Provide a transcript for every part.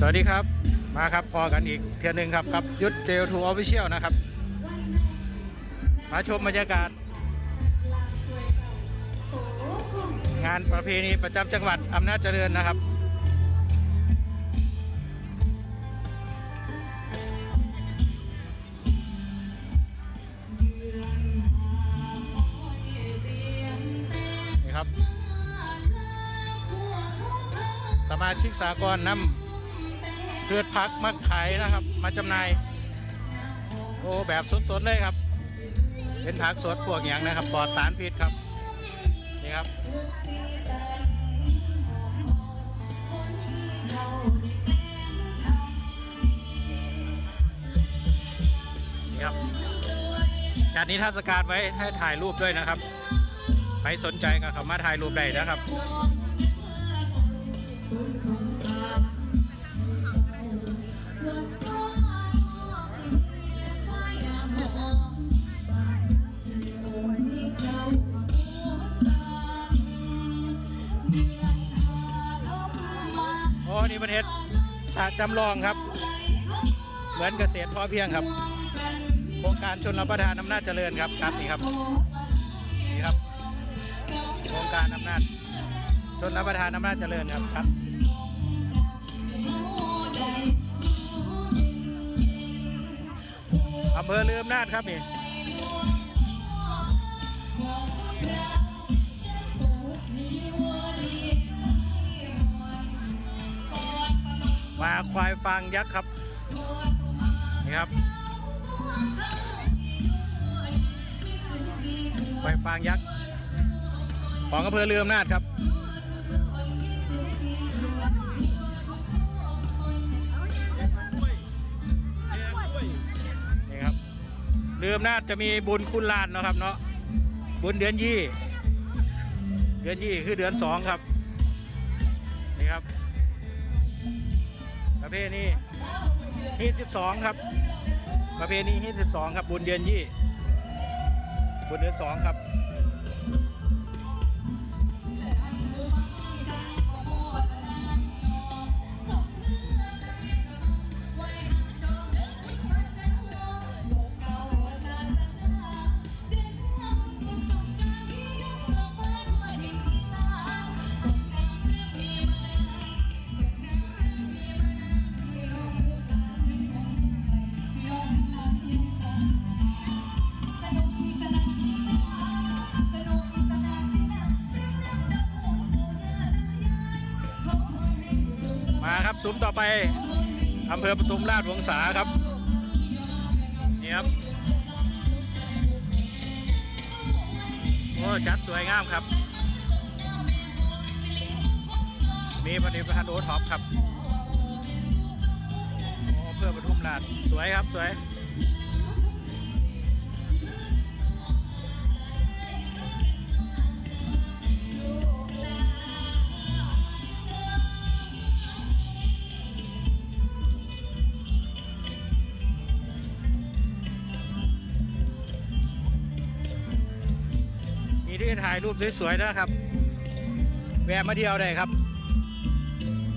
สวัสดีครับมาครับพอกันอีกเทียหนึ่งครับกับยุทธเจลทูออฟฟิเชียลนะครับ มาชมบรรยากาศ งานประเพณีประจำจังหวัดอำนาจเจริญนะครับนี่ครับ สมาชิกสากลนำ พืชพักมาขายนะครับ มาจำหน่ายโอ้แบบสดๆเลยครับ เป็นผักสดพวกอย่างนะครับปลอดสารพิษครับนี่ครับนี่ครับจัดนิทรรศการไว้ให้ถ่ายรูปด้วยนะครับใครสนใจก็เข้ามาถ่ายรูปได้นะครับ โอ้นี่ประเทศสระจำลองครับ เหมือนเกษตรพอเพียงครับ โครงการชนรับประทานอำนาจเจริญครับครับนี่ครับนี่ครับ โครงการอำนาจชนรับประทานอำนาจเจริญครับครับอำเภอลืมนาดครับนี่ ควายฟางยักษ์ครับนี่ครับควายฟางยักษ์ของอำเภอลือมนาดครับนี่ครับเรืออำนาจจะมีบุญคุณลานเนาะครับเนาะบุญเดือนยี่เดือนยี่คือเดือนสองครับนี่ครับ ประเพณีฮีสิบสองครับ ประเพณีฮีสิบสองครับ บุญเดือนยี่ บุญเดือนสองครับ มาครับซุ้มต่อไปอำเภอปทุมราชวงศาครับนี่ครับโอ้จัดสวยงามครับ มีผลิตภัณฑ์โอท็อปครับโอ้เพื่อปทุมราชสวยครับสวย ที่ถ่ายรูปสวยๆนะครับ แวะมาเที่ยวได้ครับ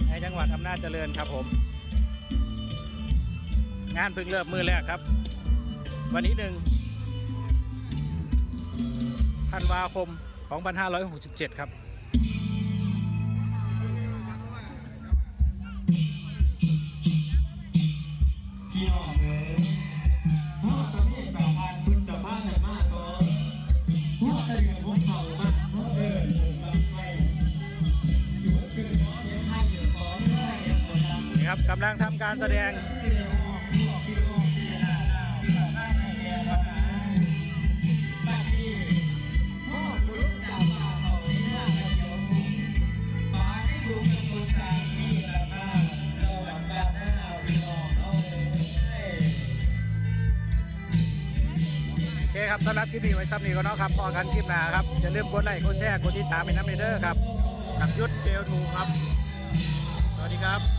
ในจังหวัดอำนาจเจริญครับผม งานเพิ่งเริ่มมือแรกครับ วันนี้หนึ่งธันวาคม 2567 ครับ หน้าพี่น้องเอาเลยโอเคครับสำหรับคลิปนี้ไว้ซ้ำนี้ก็เนาะครับพอกันคลิปหน้าครับอย่าลืมกดไลค์กดแชร์กดติดตามเป็นน้ำเด้อครับกับยุทธเจลทูครับ สวัสดีครับ